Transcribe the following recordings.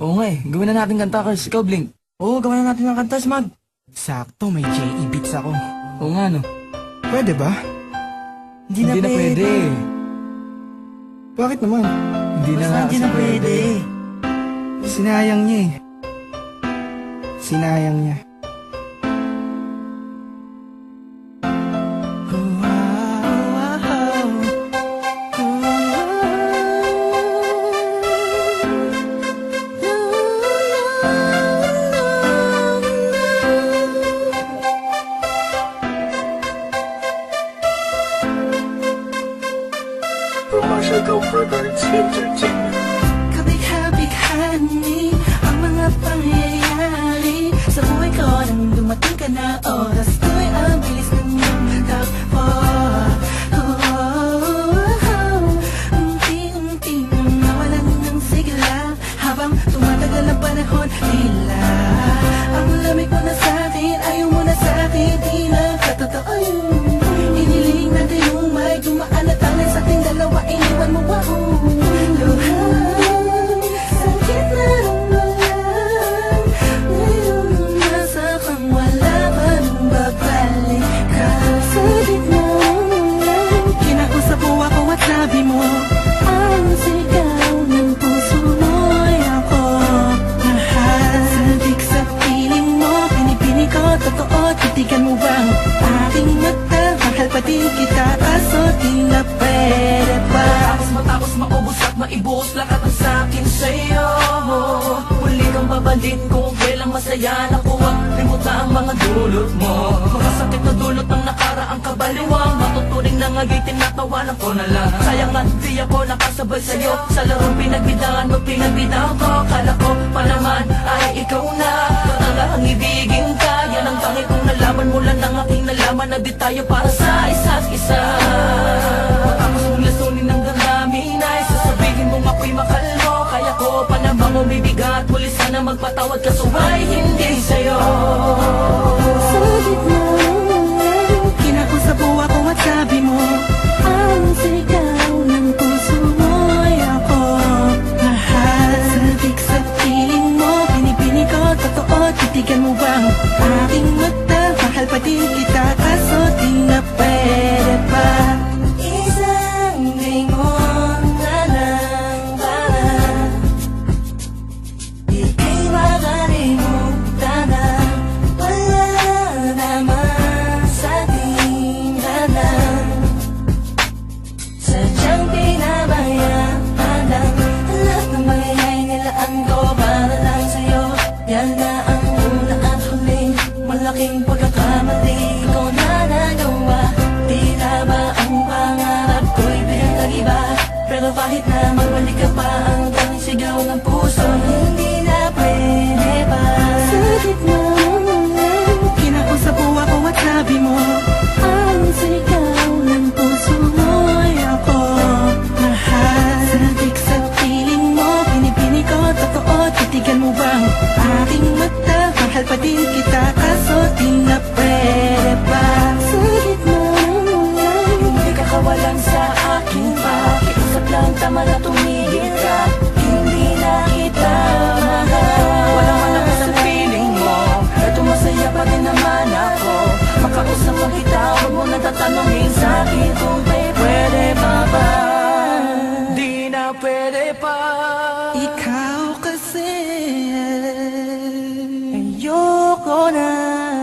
Oo nga eh, gawin na natin kanta Kars. Ikaw, Blink. Oo, gawin na natin ng kanta, Smag. Sakto, may J.E. beats ako. Oo nga, no. Pwede ba? Hindi, na, pwede. Bakit naman? Hindi na Basta nga hindi kasi na pwede. Sinayang niya eh. Sinayang niya. Commercial Go Records Entertainment. Kabig-habighani ang mga pangyayari. Sa buhay ko nang dumating ka na Oras ko'y ang bilis ng takbo Unti-unti nang nawalan ng sigla. Habang tumatagal ang panahon Tila Ang lamig mo na sa'kin Ayaw mo na sa'kin Di na katotoo yun Iniling natin yung may dumaan Din kita Kaso di na pwede pa. Tapos matapos maubos at maibuhos lahat ng sakin sa'yo. Muli kang babalik kung kailang masaya Nakuha, limuta ang mga dulot mo. Mga sakit na dulot ng nakaraang kabaliwang Matuturing na ngagitin na tawanan ko na lang. Sayang nga di ako nakasabay sa'yo. Sa larong pinagbidaan mo pinagbidaan ko. Kala ko pa naman ay ikaw na. Ang ibigin ka. Yan ang tangi kong nalaman. Mula ng aking nalaman Na di tayo para sa isa mong lasunin ng damdamin ay Sasabihin mong ako'y mahal mo Kaya ko pa namang umibigat Muli sana magpatawad ka suway hindi sa'yo. Sa gitna ng Kinausap mo ako at sabi mo Ang sigaw ng puso mo'y ako. Mahal Sabik sa piling mo Pinipini ko totoo Titigan mo bang aking mata? Mahal pa din kita Kaso Sadyang pinabayaan lang Lahat ng mangyayari nilaan ko para lang sa'yo. Yan na ang una at huling Malaking pagkakamali ko na nagawa. Ang pangarap ko'y pinag-iba? Pero kahit na magbalik ka pa Ang tanging sigaw ng puso Hindi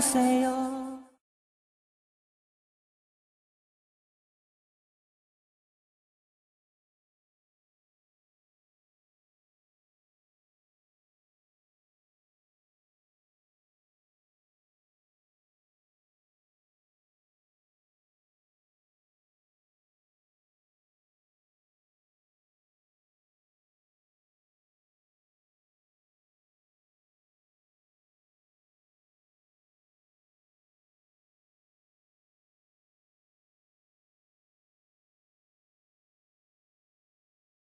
sa'yo.